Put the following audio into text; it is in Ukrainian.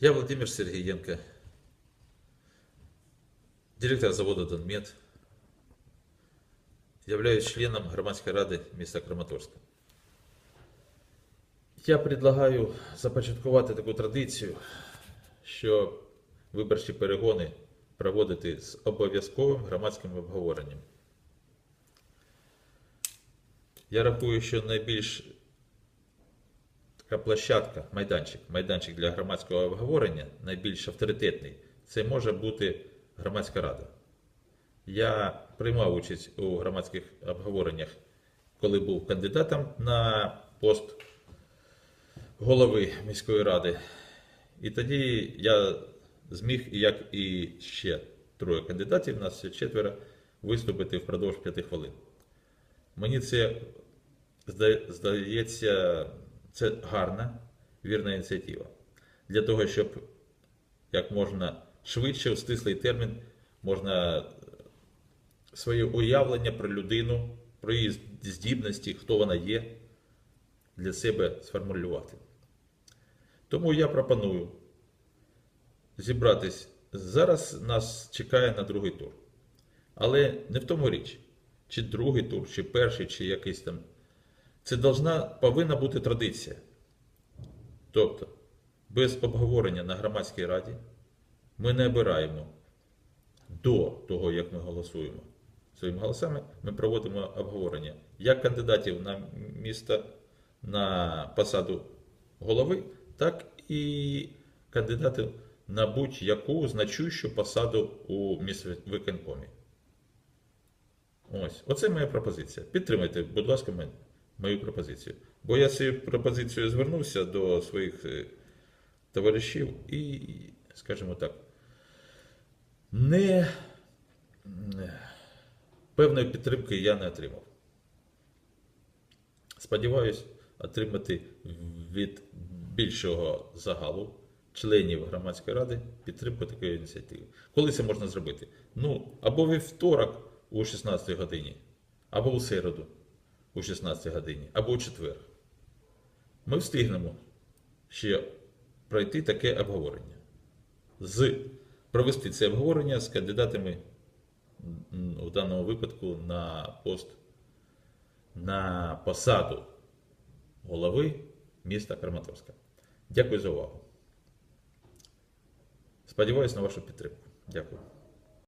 Я Владимир Сергеенко, директор завода «Донмет», являюсь членом громадської ради міста Краматорська. Я предлагаю започаткувати таку традицію, що виборчі перегони проводити з обов'язковим громадським обговоренням. Я рахую, що найбільш така площадка, майданчик, майданчик для громадського обговорення, найбільш авторитетний, це може бути громадська рада. Я приймав участь у громадських обговореннях, коли був кандидатом на пост голови міської ради. І тоді я зміг, як і ще троє кандидатів, нас ще четверо, виступити впродовж п'яти хвилин. Мені це здається, це гарна, вірна ініціатива. Для того, щоб як можна швидше, в стислий термін, можна своє уявлення про людину, про її здібності, хто вона є, для себе сформулювати. Тому я пропоную зібратись. Зараз нас чекає на другий тур. Але не в тому річ, чи другий тур, чи перший, чи якийсь там. Це должна, повинна бути традиція. Тобто, без обговорення на громадській раді ми не обираємо до того, як ми голосуємо своїми голосами, ми проводимо обговорення як кандидатів на місто на посаду голови, так і кандидатів на будь-яку значущу посаду у міськвиконкомі. Ось, оце моя пропозиція. Підтримайте, будь ласка, мен- мою пропозицію. Бо я з цією пропозицією звернувся до своїх е, товаришів і, скажімо так, не певної підтримки я не отримав. Сподіваюсь отримати від більшого загалу членів громадської ради підтримку такої ініціативи. Коли це можна зробити? Ну, або вівторок о 16 годині, або у середу о 16 годині, або у четвер. Ми встигнемо ще пройти таке обговорення. З, провести це обговорення з кандидатами у даному випадку на пост на посаду голови міста Краматорська. Дякую за увагу. Сподіваюсь на вашу підтримку. Дякую.